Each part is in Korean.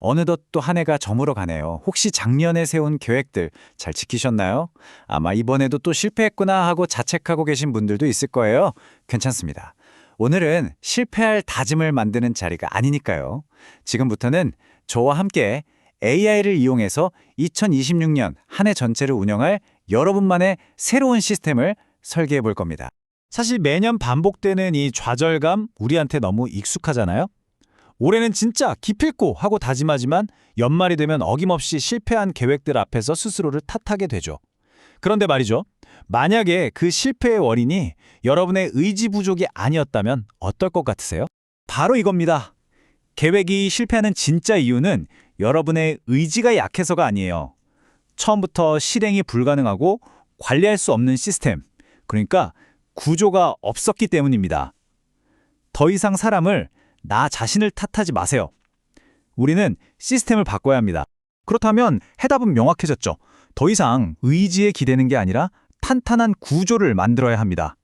어느덧 또 한 해가 저물어 가네요. 혹시 작년에 세운 계획들 잘 지키셨나요? 아마 이번에도 또 실패했구나 하고 자책하고 계신 분들도 있을 거예요. 괜찮습니다. 오늘은 실패할 다짐을 만드는 자리가 아니니까요. 지금부터는 저와 함께 AI를 이용해서 2026년 한 해 전체를 운영할 여러분만의 새로운 시스템을 설계해 볼 겁니다. 사실 매년 반복되는 이 좌절감 우리한테 너무 익숙하잖아요. 올해는 진짜 기필코 하고 다짐하지만 연말이 되면 어김없이 실패한 계획들 앞에서 스스로를 탓하게 되죠. 그런데 말이죠. 만약에 그 실패의 원인이 여러분의 의지 부족이 아니었다면 어떨 것 같으세요? 바로 이겁니다. 계획이 실패하는 진짜 이유는 여러분의 의지가 약해서가 아니에요. 처음부터 실행이 불가능하고 관리할 수 없는 시스템, 그러니까 구조가 없었기 때문입니다. 더 이상 사람을 나 자신을 탓하지 마세요. 우리는 시스템을 바꿔야 합니다. 그렇다면 해답은 명확해졌죠. 더 이상 의지에 기대는 게 아니라 탄탄한 구조를 만들어야 합니다.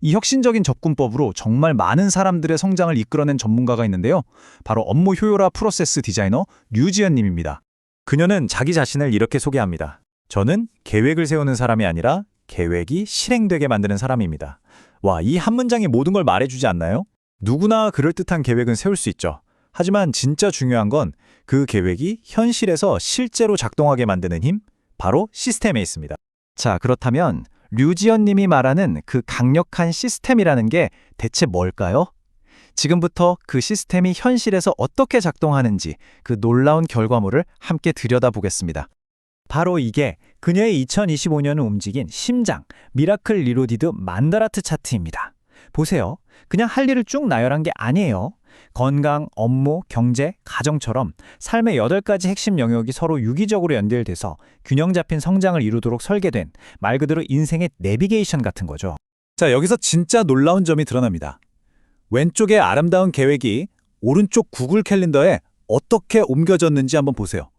이 혁신적인 접근법으로 정말 많은 사람들의 성장을 이끌어낸 전문가가 있는데요. 바로 업무 효율화 프로세스 디자이너 류지연 님입니다. 그녀는 자기 자신을 이렇게 소개합니다. 저는 계획을 세우는 사람이 아니라 계획이 실행되게 만드는 사람입니다. 와, 이 한 문장이 모든 걸 말해주지 않나요? 누구나 그럴듯한 계획은 세울 수 있죠. 하지만 진짜 중요한 건 그 계획이 현실에서 실제로 작동하게 만드는 힘, 바로 시스템에 있습니다. 자, 그렇다면 류지연 님이 말하는 그 강력한 시스템이라는 게 대체 뭘까요? 지금부터 그 시스템이 현실에서 어떻게 작동하는지 그 놀라운 결과물을 함께 들여다보겠습니다. 바로 이게 그녀의 2025년을 움직인 심장, 미라클 리로디드 만다라트 차트입니다. 보세요. 그냥 할 일을 쭉 나열한 게 아니에요. 건강, 업무, 경제, 가정처럼 삶의 8가지 핵심 영역이 서로 유기적으로 연결돼서 균형 잡힌 성장을 이루도록 설계된 말 그대로 인생의 내비게이션 같은 거죠. 자, 여기서 진짜 놀라운 점이 드러납니다. 왼쪽의 아름다운 계획이 오른쪽 구글 캘린더에 어떻게 옮겨졌는지 한번 보세요.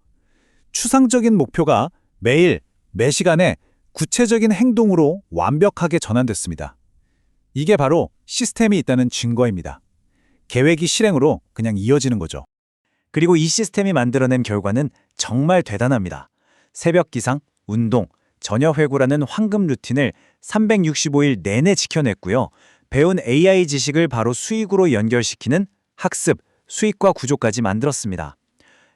추상적인 목표가 매일, 매 시간에 구체적인 행동으로 완벽하게 전환됐습니다. 이게 바로 시스템이 있다는 증거입니다. 계획이 실행으로 그냥 이어지는 거죠. 그리고 이 시스템이 만들어낸 결과는 정말 대단합니다. 새벽 기상, 운동, 저녁 회고라는 황금 루틴을 365일 내내 지켜냈고요. 배운 AI 지식을 바로 수익으로 연결시키는 학습, 수익과 구조까지 만들었습니다.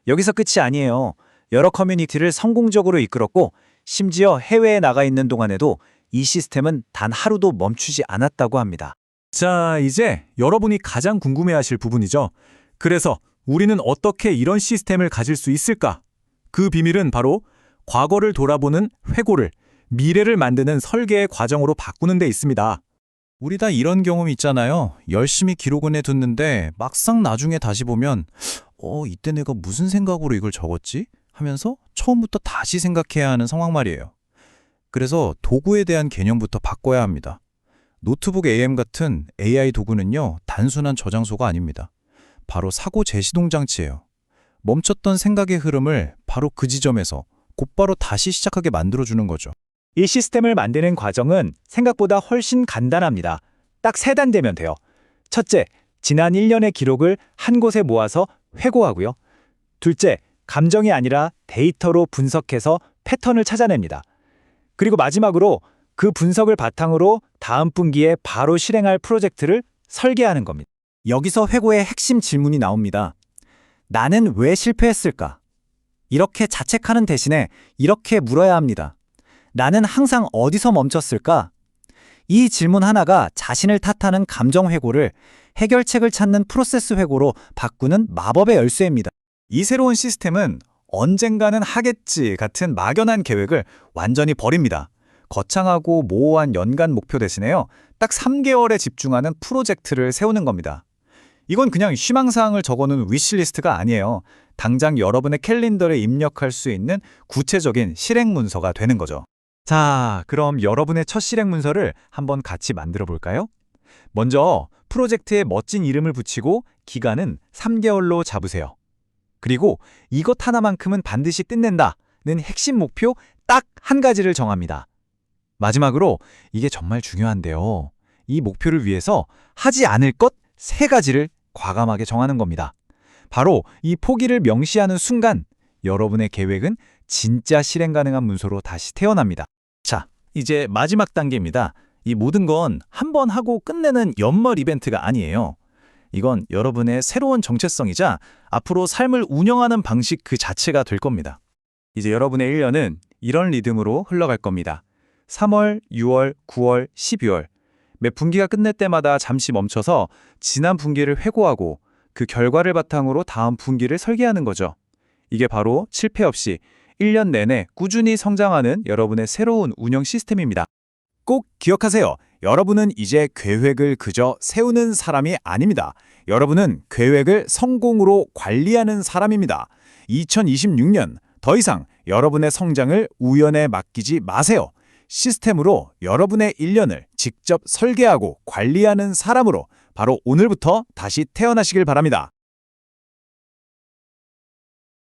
여기서 끝이 아니에요. 여러 커뮤니티를 성공적으로 이끌었고 심지어 해외에 나가 있는 동안에도 이 시스템은 단 하루도 멈추지 않았다고 합니다. 자, 이제 여러분이 가장 궁금해하실 부분이죠. 그래서 우리는 어떻게 이런 시스템을 가질 수 있을까? 그 비밀은 바로 과거를 돌아보는 회고를 미래를 만드는 설계의 과정으로 바꾸는 데 있습니다. 우리 다 이런 경험 있잖아요. 열심히 기록은 해뒀는데 막상 나중에 다시 보면 어, 이때 내가 무슨 생각으로 이걸 적었지? 하면서 처음부터 다시 생각해야 하는 상황 말이에요. 그래서 도구에 대한 개념부터 바꿔야 합니다. 노트북 AM 같은 AI 도구는요, 단순한 저장소가 아닙니다. 바로 사고 재시동 장치예요. 멈췄던 생각의 흐름을 바로 그 지점에서 곧바로 다시 시작하게 만들어주는 거죠. 이 시스템을 만드는 과정은 생각보다 훨씬 간단합니다. 딱 세 단 되면 돼요. 첫째, 지난 1년의 기록을 한 곳에 모아서 회고하고요. 둘째, 감정이 아니라 데이터로 분석해서 패턴을 찾아냅니다. 그리고 마지막으로 그 분석을 바탕으로 다음 분기에 바로 실행할 프로젝트를 설계하는 겁니다. 여기서 회고의 핵심 질문이 나옵니다. 나는 왜 실패했을까? 이렇게 자책하는 대신에 이렇게 물어야 합니다. 나는 항상 어디서 멈췄을까? 이 질문 하나가 자신을 탓하는 감정 회고를 해결책을 찾는 프로세스 회고로 바꾸는 마법의 열쇠입니다. 이 새로운 시스템은 언젠가는 하겠지 같은 막연한 계획을 완전히 버립니다. 거창하고 모호한 연간 목표 대신에요. 딱 3개월에 집중하는 프로젝트를 세우는 겁니다. 이건 그냥 희망사항을 적어놓은 위시리스트가 아니에요. 당장 여러분의 캘린더에 입력할 수 있는 구체적인 실행 문서가 되는 거죠. 자, 그럼 여러분의 첫 실행 문서를 한번 같이 만들어 볼까요? 먼저 프로젝트에 멋진 이름을 붙이고 기간은 3개월로 잡으세요. 그리고 이것 하나만큼은 반드시 끝낸다는 핵심 목표 딱 한 가지를 정합니다. 마지막으로 이게 정말 중요한데요. 이 목표를 위해서 하지 않을 것 세 가지를 과감하게 정하는 겁니다. 바로 이 포기를 명시하는 순간 여러분의 계획은 진짜 실행 가능한 문서로 다시 태어납니다. 자, 이제 마지막 단계입니다. 이 모든 건 한 번 하고 끝내는 연말 이벤트가 아니에요. 이건 여러분의 새로운 정체성이자 앞으로 삶을 운영하는 방식 그 자체가 될 겁니다. 이제 여러분의 1년은 이런 리듬으로 흘러갈 겁니다. 3월, 6월, 9월, 12월. 매 분기가 끝날 때마다 잠시 멈춰서 지난 분기를 회고하고 그 결과를 바탕으로 다음 분기를 설계하는 거죠. 이게 바로 실패 없이 1년 내내 꾸준히 성장하는 여러분의 새로운 운영 시스템입니다. 꼭 기억하세요. 여러분은 이제 계획을 그저 세우는 사람이 아닙니다. 여러분은 계획을 성공으로 관리하는 사람입니다. 2026년 더 이상 여러분의 성장을 우연에 맡기지 마세요. 시스템으로 여러분의 1년을 직접 설계하고 관리하는 사람으로 바로 오늘부터 다시 태어나시길 바랍니다.